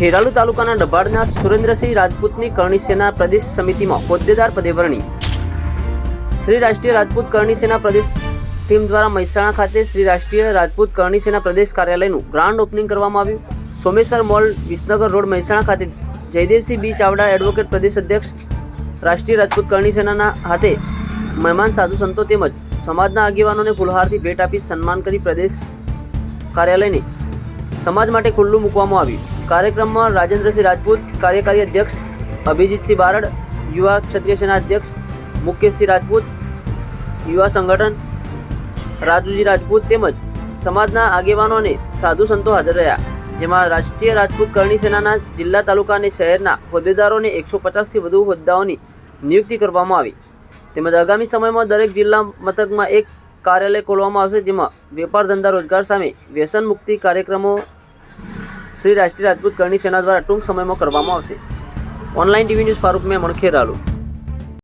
ખેરાલુ તાલુકાના ડભાડના સુરેન્દ્રસિંહ રાજપૂતની કરણી સેના પ્રદેશ સમિતિમાં હોદ્દેદાર પદે વરણી. શ્રી રાષ્ટ્રીય રાજપૂત કરણી સેના પ્રદેશ ટીમ દ્વારા મહેસાણા ખાતે શ્રી રાષ્ટ્રીય રાજપૂત કરણી સેના પ્રદેશ કાર્યાલયનું ગ્રાન્ડ ઓપનિંગ કરવામાં આવ્યું. સોમેશ્વર મોલ, વિસનગર રોડ, મહેસાણા ખાતે જયદેવસિંહ બી ચાવડા એડવોકેટ પ્રદેશ અધ્યક્ષ, રાષ્ટ્રીય રાજપૂત કરણી સેનાના હાથે મહેમાન, સાધુ સંતો તેમજ સમાજના આગેવાનોને ફુલહારથી ભેટ આપી સન્માન કરી પ્રદેશ કાર્યાલયને સમાજ માટે ખુલ્લું મૂકવામાં આવ્યું. કાર્યક્રમમાં રાજેન્દ્રસિંહ રાજપૂત, કાર્યકારી અધ્યક્ષ અભિજીતસિંહ બારડ, યુવા ક્ષત્રિય સેના અધ્યક્ષ મુકેશસિંહ રાજપૂત, યુવા સંગઠન રાજુજી રાજપૂત તેમજ સમાજના આગેવાનો અને સાધુ સંતો હાજર રહ્યા. જેમાં રાષ્ટ્રીય રાજપૂત કરણી સેનાના જિલ્લા તાલુકા અને શહેરના હોદ્દેદારોને એકસો પચાસથી વધુ હોદ્દાઓની નિયુક્તિ કરવામાં આવી. તેમજ આગામી સમયમાં દરેક જિલ્લા મથકમાં એક કાર્યાલય ખોલવામાં આવશે, જેમાં વેપાર ધંધા રોજગાર સામે વ્યસન મુક્તિ કાર્યક્રમો શ્રી રાષ્ટ્રીય રાજપૂત કરણી સેના દ્વારા ટૂંક સમયમાં કરવામાં આવશે. ઓનલાઈન ટીવી ન્યૂઝ ફારૂક મેં ખેરાલુ.